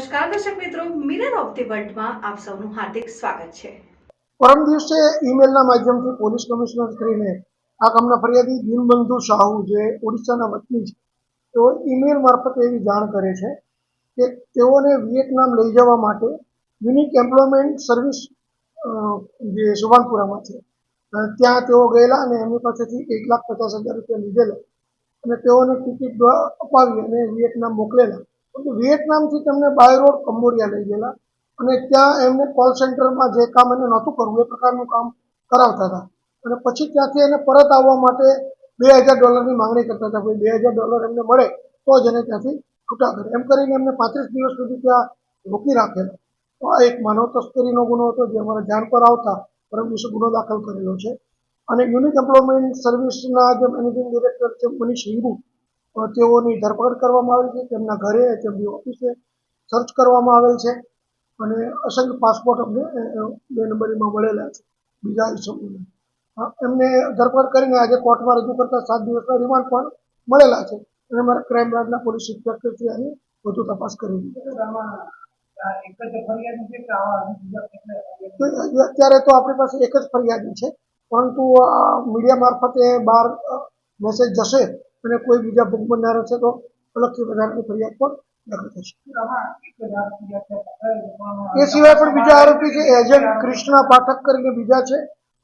નમસ્કાર, દર્શક મિત્રો મિરર ઓફ ધી વર્લ્ડમાં આપ સૌનું હાર્દિક સ્વાગત છે. પરમ દિવસે ઈમેલના માધ્યમથી પોલીસ કમિશનર શ્રીને આ કામના ફરિયાદી દીનબંધુ સાહુ જે ઓડિશાના વતની છે, તેઓ ઈમેલ મારફતે એવી જાણ કરે છે કે તેઓને વિયેતનામ લઈ જવા માટે યુનિક એમ્પ્લોયમેન્ટ સર્વિસ જે સુભાનપુરામાં છે. ત્યાં તેઓ ગયેલા અને એમની પાસેથી એક લાખ પચાસ હજાર રૂપિયા લીધેલા અને તેઓને ટિકિટ અપાવી અને વિયેતનામ મોકલેલા. પરંતુ વિયેટનામથી તેમને બાય રોડ કંબોડિયા લઈ ગયેલા અને ત્યાં એમને કોલ સેન્ટરમાં જે કામ એને નહોતું કરવું, એ પ્રકારનું કામ કરાવતા હતા. અને પછી ત્યાંથી એને પરત આવવા માટે બે હજાર ડોલરની માંગણી કરતા હતા, ભાઈ બે હજાર ડોલર એમને મળે તો જ એને ત્યાંથી છૂટા કરે. એમ કરીને એમને પાંત્રીસ દિવસ સુધી ત્યાં રોકી રાખેલા. તો આ એક માનવ તસ્કરીનો ગુનો હતો જે અમારા ધ્યાન પર આવતા પરમ દિવસે ગુનો દાખલ કરેલો છે. અને યુનિક એમ્પ્લોયમેન્ટ સર્વિસના જે મેનેજિંગ ડિરેક્ટર છે, મનીષ હિંગુ તેઓની ધરપકડ કરવામાં આવી છે. તેમના ઘરે તેમની ઓફિસે સર્ચ કરવામાં આવેલ છે અને અસંખ્ય પાસપોર્ટ અમને બે નંબરીમાં મળેલા છે. બીજા ઇસમોને. એમને ધરપકડ કરીને આજે કોર્ટમાં રજૂ કરતા સાત દિવસના રિમાન્ડ પણ મળેલા છે. અને અમારા ક્રાઇમ બ્રાન્ચના પોલીસ ઇન્સ્પેક્ટરથી આની વધુ તપાસ કરી દીધી અત્યારે તો આપણી પાસે એક જ ફરિયાદી છે, પરંતુ મીડિયા મારફતે બહાર મેસેજ જશે અને કોઈ બીજા ભોગ બનનાર હશે તો અલગથી વધારાની ફરિયાદ પણ દાખલ થશે એ સિવાય પણ બીજા આરોપી છે એજન્ટ કૃષ્ણા પાઠક કરીને બીજા છે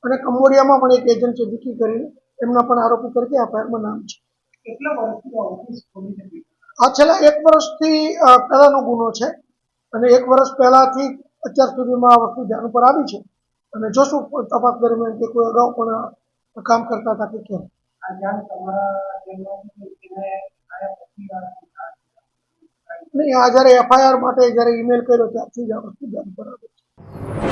અને કંબોડિયામાં પણ એક એજન્ટ છે, વિકી કરીને. એમના પણ આરોપી તરીકે એફઆઈઆરમાં નામ છે. આ છેલ્લા એક વર્ષથી પહેલાનો ગુનો છે અને એક વર્ષ પહેલાથી અત્યાર સુધીમાં આ વસ્તુ ધ્યાન પર આવી છે. અને જોશું તપાસ દરમિયાન કે કોઈ અગાઉ પણ કામ કરતા હતા કે કેમ. નહીં, આ જ્યારે એફઆઈઆર માટે જ્યારે ઈમેલ કર્યો, ત્યારથી જ આ વસ્તુ ધ્યાન આવી છે.